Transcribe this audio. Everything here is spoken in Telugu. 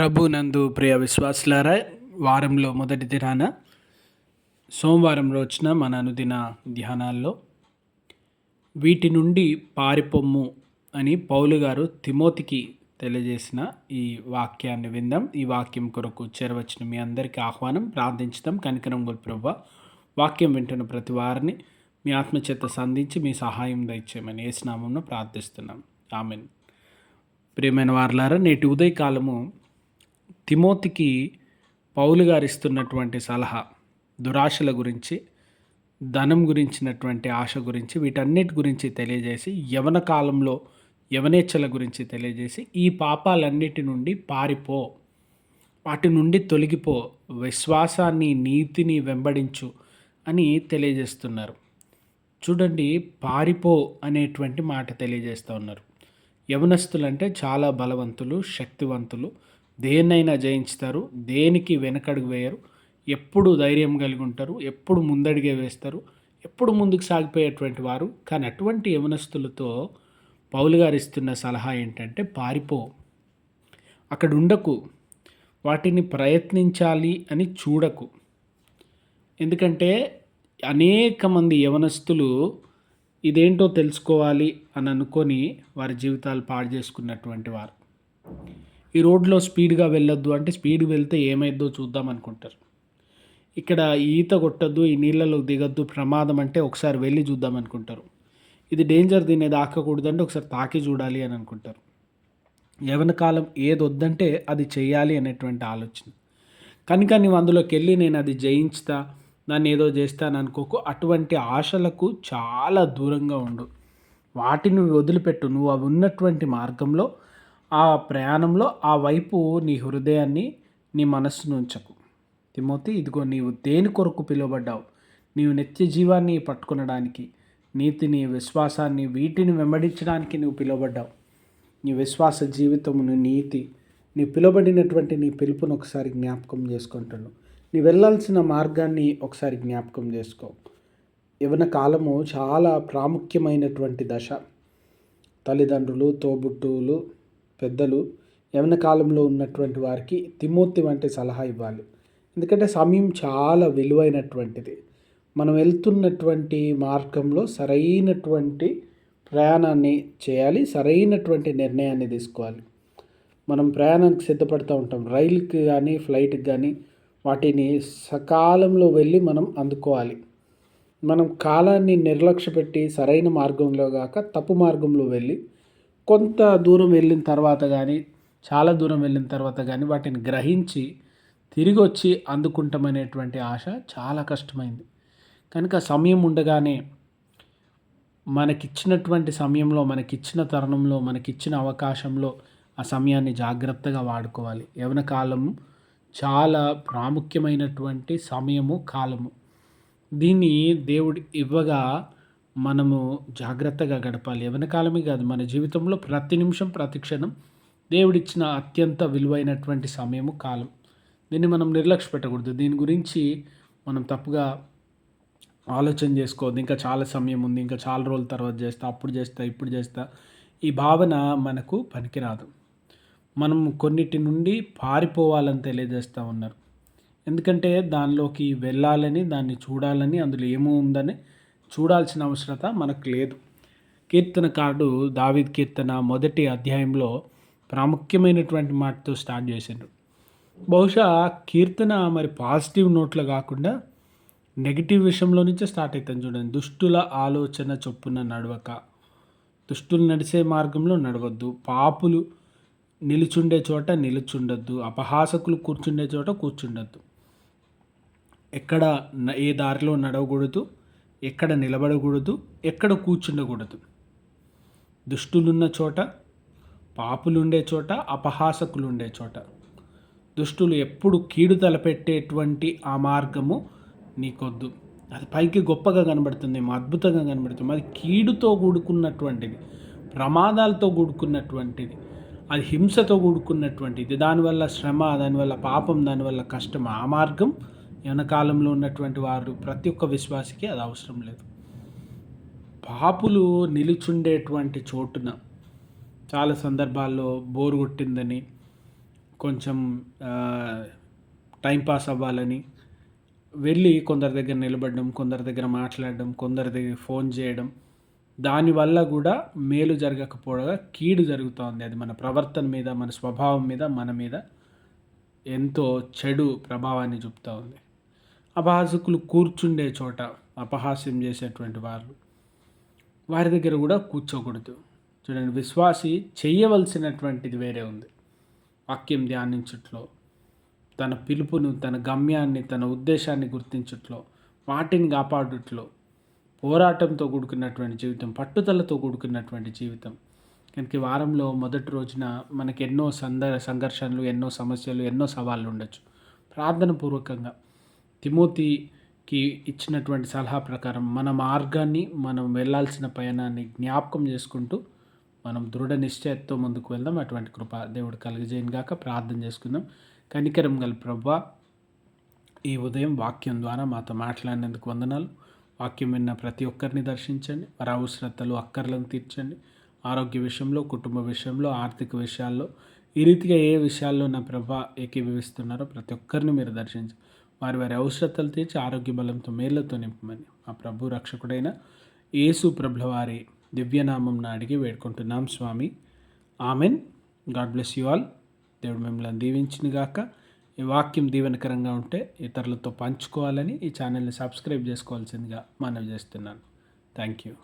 ప్రభు నందు ప్రియ విశ్వాసులారా వారంలో మొదటి దినాన సోమవారం రోజున మన అనుదిన ధ్యానాల్లో వీటి నుండి పారిపొమ్ము అని పౌలు గారు తిమోతికి తెలియజేసిన ఈ వాక్యాన్ని విందాం. ఈ వాక్యం కొరకు చేరవచ్చిన మీ అందరికీ ఆహ్వానం ప్రార్థించుదాం. కనికరం గొల్ ప్రభు వాక్యం వింటున్న ప్రతి వారిని మీ ఆత్మచేత సంధించి మీ సహాయం దయచేయమని ఏ స్నామంలో ప్రార్థిస్తున్నాం. ఆమెన్. ప్రియమైన వారులారా నేటి ఉదయకాలము తిమోతికి పౌలు గారు ఇస్తున్నటువంటి సలహా దురాశల గురించి ధనం గురించినటువంటి ఆశ గురించి వీటన్నిటి గురించి తెలియజేసి యవన కాలంలో యవనేచ్ఛల గురించి తెలియజేసి ఈ పాపాలన్నిటి నుండి పారిపో వాటి నుండి తొలగిపో విశ్వాసాన్ని నీతిని వెంబడించు అని తెలియజేస్తున్నారు. చూడండి పారిపో అనేటువంటి మాట తెలియజేస్తూ ఉన్నారు. యవనస్తులంటే చాలా బలవంతులు శక్తివంతులు. దేన్నైనా జయించుతారు దేనికి వెనకడుగు వేయరు ఎప్పుడు ధైర్యం కలిగి ఉంటారు ఎప్పుడు ముందడిగే వేస్తారు ఎప్పుడు ముందుకు సాగిపోయేటువంటి వారు. కానీ అటువంటి యవనస్తులతో పౌలు గారు ఇస్తున్న సలహా ఏంటంటే పారిపో అక్కడ ఉండకు వాటిని ప్రయత్నించాలి అని చూడకు. ఎందుకంటే అనేక మంది యవనస్తులు ఇదేంటో తెలుసుకోవాలి అని అనుకొని వారి జీవితాలు పాడు చేసుకున్నటువంటి వారు. ఈ రోడ్లో స్పీడ్గా వెళ్ళొద్దు అంటే స్పీడ్ వెళ్తే ఏమైద్దో చూద్దాం అనుకుంటారు. ఇక్కడ ఈత కొట్టద్దు ఈ నీళ్ళలో దిగద్దు ప్రమాదం అంటే ఒకసారి వెళ్ళి చూద్దాం అనుకుంటారు. ఇది డేంజర్ దీన్ని దాక్కకూడదంటే ఒకసారి తాకి చూడాలి అని అనుకుంటారు. యవన కాలం ఏది వద్దంటే అది చేయాలి అనేటువంటి ఆలోచన. కనుక నువ్వు అందులోకి వెళ్ళి నేను అది జయించుతా దాన్ని ఏదో చేస్తాను అనుకోకు. అటువంటి ఆశలకు చాలా దూరంగా ఉండు. వాటిని వదిలిపెట్టు. నువ్వు అవి ఉన్నటువంటి మార్గంలో ఆ ప్రయాణంలో ఆ వైపు నీ హృదయాన్ని నీ మనస్సును ఉంచకు. తిమోతి ఇదిగో నీవు దేని కొరకు పిలువబడ్డావు? నీవు నిత్య జీవాన్ని పట్టుకునడానికి నీతిని విశ్వాసాన్ని వీటిని వెంబడించడానికి నువ్వు పిలువబడ్డావు. నీ విశ్వాస జీవితమును నీతి నీ పిలువబడినటువంటి నీ పిలుపును ఒకసారి జ్ఞాపకం చేసుకుంటాను. నీ వెళ్ళాల్సిన మార్గాన్ని ఒకసారి జ్ఞాపకం చేసుకో. యవన కాలము చాలా ప్రాముఖ్యమైనటువంటి దశ. తల్లిదండ్రులు తోబుట్టువులు పెద్దలు యవన కాలంలో ఉన్నటువంటి వారికి తిమోతి వంటి సలహా ఇవ్వాలి. ఎందుకంటే సమయం చాలా విలువైనటువంటిది. మనం వెళ్తున్నటువంటి మార్గంలో సరైనటువంటి ప్రయాణాన్ని చేయాలి సరైనటువంటి నిర్ణయాన్ని తీసుకోవాలి. మనం ప్రయాణానికి సిద్ధపడుతూ ఉంటాం. రైలుకి కానీ ఫ్లైట్కి కానీ వాటిని సకాలంలో వెళ్ళి మనం అందుకోవాలి. మనం కాలాన్ని నిర్లక్ష్య పెట్టి సరైన మార్గంలో కాక తప్పు మార్గంలో వెళ్ళి కొంత దూరం వెళ్ళిన తర్వాత కానీ చాలా దూరం వెళ్ళిన తర్వాత కానీ వాటిని గ్రహించి తిరిగి వచ్చి అందుకుంటామనేటువంటి ఆశ చాలా కష్టమైంది. కనుక సమయం ఉండగానే మనకిచ్చినటువంటి సమయంలో మనకిచ్చిన తరుణంలో మనకిచ్చిన అవకాశంలో ఆ సమయాన్ని జాగ్రత్తగా వాడుకోవాలి. యవన కాలం చాలా ప్రాముఖ్యమైనటువంటి సమయము కాలము. దీన్ని దేవుడు ఇవ్వగా మనము జాగ్రత్తగా గడపాలి. ఎవరి కాలమే కాదు మన జీవితంలో ప్రతి నిమిషం ప్రతి క్షణం దేవుడిచ్చిన అత్యంత విలువైనటువంటి సమయము కాలం. దీన్ని మనం నిర్లక్ష్య పెట్టకూడదు. దీని గురించి మనం తప్పుగా ఆలోచన చేసుకోవద్దు. ఇంకా చాలా సమయం ఉంది. ఇంకా చాలా రోజుల తర్వాత చేస్తా అప్పుడు చేస్తా ఇప్పుడు చేస్తా. ఈ భావన మనకు పనికిరాదు. మనం కొన్నిటి నుండి పారిపోవాలని తెలియజేస్తూ ఉన్నారు. ఎందుకంటే దానిలోకి వెళ్ళాలని దాన్ని చూడాలని అందులో ఏమో ఉందని చూడాల్సిన అవసరత మనకు లేదు. కీర్తనకారుడు దావిద్ కీర్తన మొదటి అధ్యాయంలో ప్రాముఖ్యమైనటువంటి మాటతో స్టార్ట్ చేసిండ్రు బహుశా కీర్తన మరి పాజిటివ్ నోట్లో కాకుండా నెగిటివ్ విషయంలో నుంచే స్టార్ట్ అవుతుంది చూడండి. దుష్టుల ఆలోచన చొప్పున నడవక దుష్టులు నడిచే మార్గంలో నడవద్దు. పాపులు నిలుచుండే చోట నిలుచుండద్దు. అపహాసకులు కూర్చుండే చోట కూర్చుండద్దు. ఎక్కడ ఏ దారిలో నడవకూడదు. ఎక్కడ నిలబడకూడదు ఎక్కడ కూర్చుండకూడదు. దుష్టులున్న చోట పాపులుండే చోట అపహాసకులు ఉండే చోట. దుష్టులు ఎప్పుడు కీడు తలపెట్టేటువంటి ఆ మార్గము నీకొద్దు. అది పైకి గొప్పగా కనబడుతుందేమో అద్భుతంగా కనబడుతుంది. అది కీడుతో కూడుకున్నటువంటిది ప్రమాదాలతో కూడుకున్నటువంటిది అది హింసతో కూడుకున్నటువంటిది. దానివల్ల శ్రమ దానివల్ల పాపం దానివల్ల కష్టం ఆ మార్గం కాలంలో ఉన్నటువంటి వారు ప్రతి ఒక్క విశ్వాసికి అది అవసరం లేదు. పాపులు నిలుచుండేటువంటి చోటున చాలా సందర్భాల్లో బోరు కొట్టిందని కొంచెం టైంపాస్ టైం పాస్ అవ్వాలని వెళ్ళి కొందరి దగ్గర నిలబడడం కొందరి దగ్గర మాట్లాడడం కొందరి దగ్గర ఫోన్ చేయడం దానివల్ల కూడా మేలు జరగకపోవగా కీడు జరుగుతోంది. అది మన ప్రవర్తన మీద మన స్వభావం మీద మన మీద ఎంతో చెడు ప్రభావాన్ని చూపుతూ ఉంది అపహాసకులు కూర్చుండే చోట అపహాస్యం చేసేటువంటి వారు వారి దగ్గర కూడా కూర్చోకూడదు. చూడండి విశ్వాసి చేయవలసినటువంటిది వేరే ఉంది. వాక్యం ధ్యానించట్లో తన పిలుపును తన గమ్యాన్ని తన ఉద్దేశాన్ని గుర్తించట్లో వాటిని కాపాడుట్లో పోరాటంతో కూడుకున్నటువంటి జీవితం పట్టుదలతో కూడుకున్నటువంటి జీవితం. కనుక వారంలో మొదటి రోజున మనకి ఎన్నో సంద సంఘర్షణలు ఎన్నో సమస్యలు ఎన్నో సవాళ్ళు ఉండొచ్చు. ప్రార్థన పూర్వకంగా తిమోతికి ఇచ్చినటువంటి సలహా ప్రకారం మన మార్గాన్ని మనం వెళ్ళాల్సిన పయనాన్ని జ్ఞాపకం చేసుకుంటూ మనం దృఢ నిశ్చయతతో ముందుకు వెళ్దాం. అటువంటి కృప దేవుడు కలిగజేయను గాక. ప్రార్థన చేసుకుందాం. కనికరం గల ప్రభా ఈ ఉదయం వాక్యం ద్వారా మాతో మాట్లాడినందుకు వందనాలు. వాక్యం విన్న ప్రతి ఒక్కరిని దర్శించండి. వారి అవసరతలు అక్కర్లను తీర్చండి. ఆరోగ్య విషయంలో కుటుంబ విషయంలో ఆర్థిక విషయాల్లో ఈ రీతిగా ఏ విషయాల్లో నా ప్రభా ఏకీభవిస్తున్నారో ప్రతి ఒక్కరిని మీరు దర్శించండి. వారి వారి అవసరతలు తీర్చి ఆరోగ్య బలంతో మేళ్ళతో నింపమని మా ప్రభు రక్షకుడైన యేసు ప్రభుల వారి దివ్యనామం అడిగి వేడుకుంటున్నాం స్వామి. Amen. God bless you all. దేవుడు మిమ్మల్ని దీవించిన గాక. ఈ వాక్యం దీవెనకరంగా ఉంటే ఇతరులతో పంచుకోవాలని ఈ ఛానల్ని సబ్స్క్రైబ్ చేసుకోవాల్సిందిగా మనవి చేస్తున్నాను. Thank you.